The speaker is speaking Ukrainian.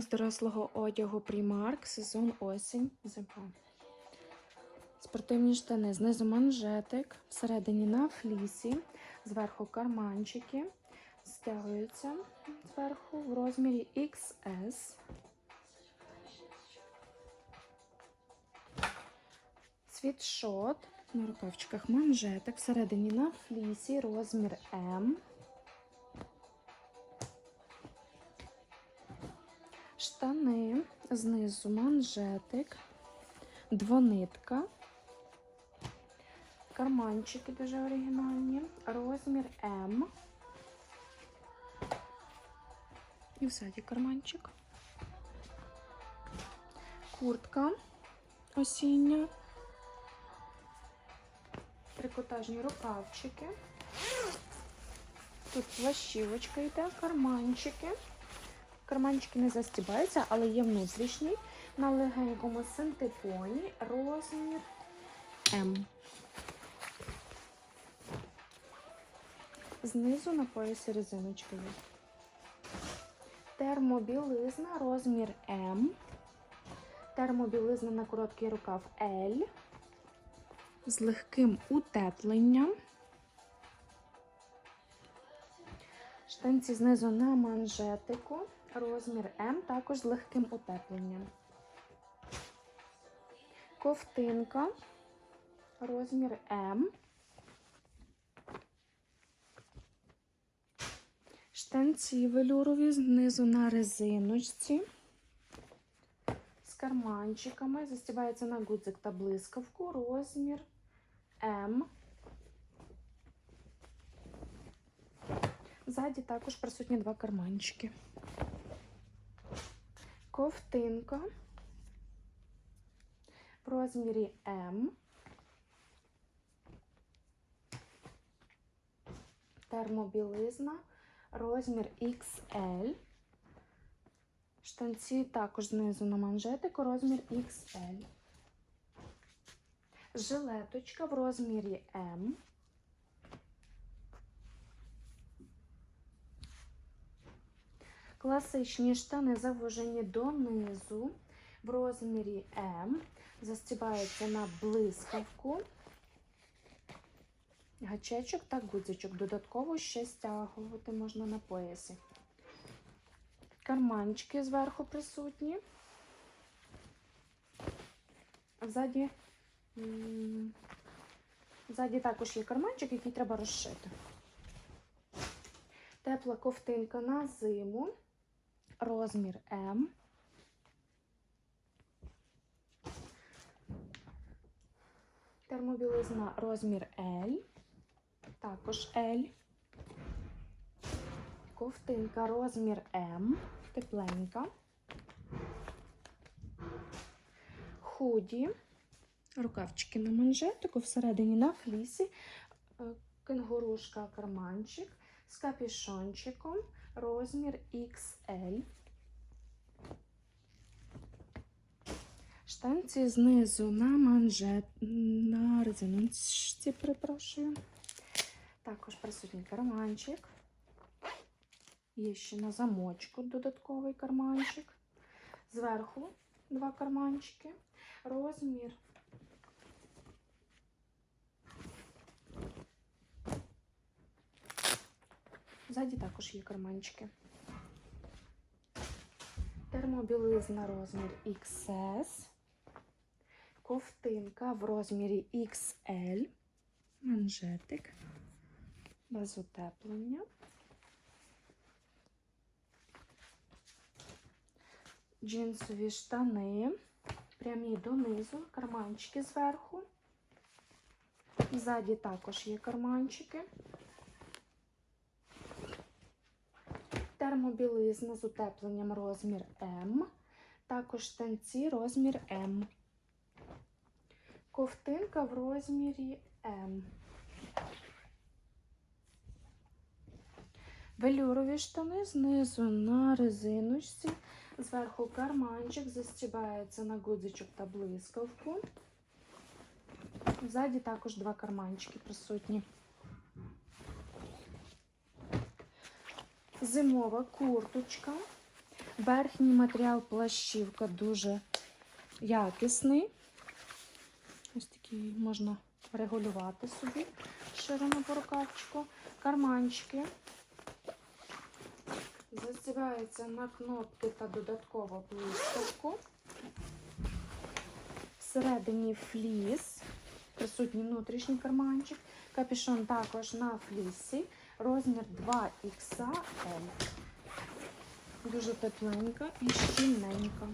З дорослого одягу Primark, сезон осінь, зима. Спортивні штани, знизу манжетик, всередині на флісі, зверху карманчики, стягуються зверху в розмірі XS. Світшот на рукавчиках манжетик, всередині на флісі, розмір М. Штани, знизу манжетик, двонитка, карманчики дуже оригінальні, розмір М. І взаді карманчик. Куртка осіння, трикотажні рукавчики. Тут плащівочка йде, карманчики. Карманчики не застібаються, але є внутрішній на легенькому синтепоні розмір М. Знизу на поясі резиночки є. Термобілизна розмір М. Термобілизна на короткий рукав L. З легким утепленням. Штанці знизу на манжетику. Розмір М також з легким утепленням. Ковтинка. Розмір М. Штанці велюрові знизу на резиночці. З карманчиками. Застібається на гудзик та блискавку. Розмір М. Ззаді також присутні два карманчики. Ковтинка в розмірі М. Термобілизна, розмір XL. Штанці також знизу на манжетику, розмір XL. Жилеточка в розмірі М. Класичні штани завужені донизу в розмірі М. Застібаються на блискавку, гачечок та гудзичок. Додатково ще стягувати можна на поясі. Карманчики зверху присутні. Ззаді, ззаді також є карманчик, який треба розшити. Тепла ковтинка на зиму, розмір М. Термобілизна розмір L, також L. Ковтинка розмір М, тепленька. Худі, рукавчики на манжетику, всередині на флісі, е, кенгурушка карманчик з капюшончиком, розмір XL. Штанці знизу на манжет, на резиночці, перепрошую. Також присутній карманчик. Є ще на замочку додатковий карманчик. Зверху два карманчики. Розмір Ззаді також є карманчики. Термобілизна розмір XS. Ковтинка в розмірі XL. Манжетик. Без утеплення. Джинсові штани. Прямі донизу, карманчики зверху. Ззаді також є карманчики. Термобілизна з утепленням розмір М. Також штанці розмір М. Ковтинка в розмірі М. Велюрові штани знизу на резиночці. Зверху карманчик застібається на гудзичок та блискавку. Ззаді також два карманчики присутні. Зимова курточка Верхній матеріал плащівка дуже якісний. Ось такий можна регулювати собі ширину по рукавчику. Карманчики. Застібається на кнопки та додатково блискавку. Всередині фліс, присутній внутрішній карманчик. Капюшон також на флісі. Розмір 2XL. Дуже тепленька і щільненька.